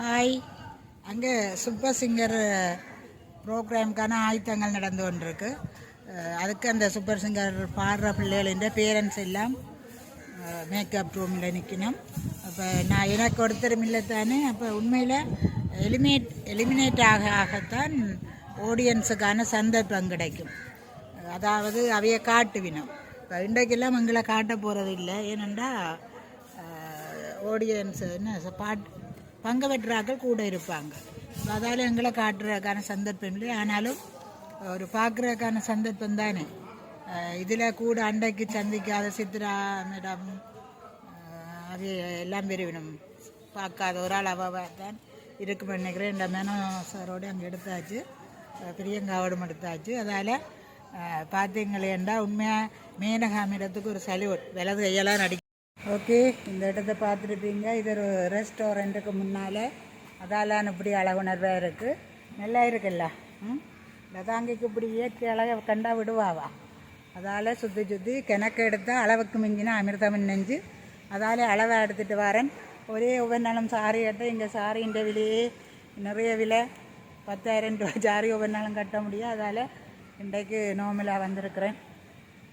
Hi. அங்கே super singer ப்ரோக்ராம்க்கான ஆயுத்தங்கள் நடந்து கொண்டிருக்கு. அதுக்கு அந்த சூப்பர் சிங்கர் பாடுற பிள்ளைகளின் பேரண்ட்ஸ் எல்லாம் மேக்கப் ரூமில் நிற்கணும் அப்போ நான் எனக்கு ஒருத்தரும் இல்லை தானே? அப்போ உண்மையில் எலிமினேட் எலிமினேட் ஆக ஆகத்தான் ஆடியன்ஸுக்கான சந்தர்ப்பம் கிடைக்கும். அதாவது அவைய காட்டுவினோம். இப்போ இன்றைக்கெல்லாம் எங்களை காட்ட போகிறது இல்லை ஏனென்றால் ஆடியன்ஸ் என்ன பாட்டு பாட் பங்கு பெற்றாக்கள் கூட இருப்பாங்க. அதால் எங்களை காட்டுறதுக்கான சந்தர்ப்பம் இல்லை. ஆனாலும் ஒரு பார்க்குறதுக்கான சந்தர்ப்பம் தானே. இதில் கூட அண்டைக்கு சந்திக்காத சித்ரா மேடம் அது எல்லாம் பெருவினம். பார்க்காத ஒரு ஆள் அவ தான் இருக்கும் நினைக்கிறேன். இந்த மேனோ சாரோடு அங்கே எடுத்தாச்சு. பிரியங்காவோடும் எடுத்தாச்சு. அதால் பார்த்தீங்களேண்டா உண்மையாக மீனகாமிடத்துக்கு ஒரு சல்யூட். விலது கையெல்லாம் நடிக்க ஓகே இந்த இடத்த பார்த்துருப்பீங்க. இது ஒரு ரெஸ்டாரண்ட்டுக்கு முன்னால். அதாலான் இப்படி அழகுணர்வாக இருக்குது நல்லா இருக்குல்ல? ம்? லதாங்கிக்கு இப்படி இயற்கை அழகை கண்டா விடுவாவா? அதால் சுற்றி சுற்றி கிணக்கு எடுத்தால் அளவுக்கு மிஞ்சினா அமிர்தமின் நெஞ்சு. அதால் அளவை எடுத்துகிட்டு வரேன். ஒரே ஒவ்வொன்றாலும் சாரி கட்ட இங்கே சாரின்ற விலையே நிறைய விலை. பத்தாயிரம் ரூபா சாரி ஒவ்வொன்றாலும் கட்ட முடியும். அதால் இன்றைக்கு நோமலாக வந்திருக்கிறேன்.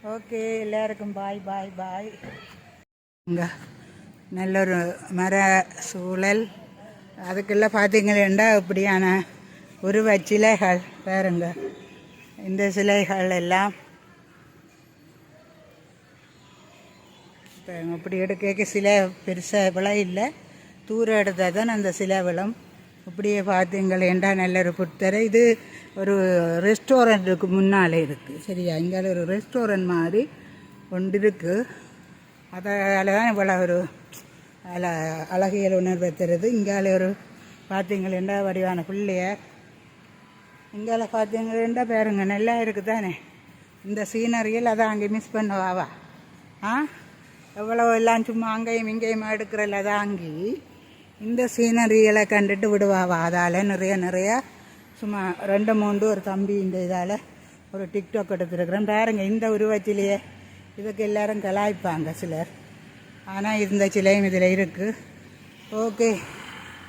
ஓகே எல்லாருக்கும் பாய் பாய் பாய் இங்கே நல்லொரு மர சூழல். அதுக்கெல்லாம் பார்த்தீங்கன்னா இப்படியான உருவ சிலைகள் பாருங்க. இந்த சிலைகள் எல்லாம். இப்போ இப்படி எடுக்க சிலை பெருசாக விலை இல்லை. தூரம் எடுத்தால் தான் அந்த சிலை விளம் இப்படியே பார்த்தீங்களேண்டா நல்ல ஒரு புத்தரை. இது ஒரு ரெஸ்டாரண்ட்டுக்கு முன்னாலே இருக்குது சரியா? இங்கே ஒரு ரெஸ்டாரண்ட் மாதிரி ஒன்று இருக்குது அதால் தான் இவ்வளோ ஒரு அல அழகியல் உணர்வை தருது. இங்கால ஒரு பார்த்தீங்களேண்டா வடிவான பிள்ளைய. இங்கால பார்த்தீங்களேண்டா பாருங்க நல்லா இருக்குது தானே இந்த சீனரியில் அதை அங்கே மிஸ் பண்ணுவாவா? ஆ? எவ்வளோ எல்லாம் சும்மா அங்கேயும் இங்கேயும் எடுக்கிறல்ல தாங்கி. இந்த சீனரிகளை கண்டுட்டு விடுவாவா? அதால் நிறைய நிறைய சும்மா ரெண்டு மூன்று ஒரு தம்பி இந்த இதால் ஒரு டிக்டாக் எடுத்துருக்குறேன். பாருங்க இந்த உருவத்திலேயே இதுக்கு எல்லாரும் கலாய்ப்பாங்க சிலர். ஆனால் இந்த சிலையும் இதில் இருக்குது ஓகே.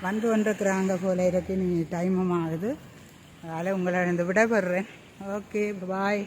வந்து கொண்டிருக்கிறாங்க போல இருக்கு. நீங்கள் டைமும் ஆகுது. அதனால் உங்களை இந்த விடைபெறேன் ஓகே பாய்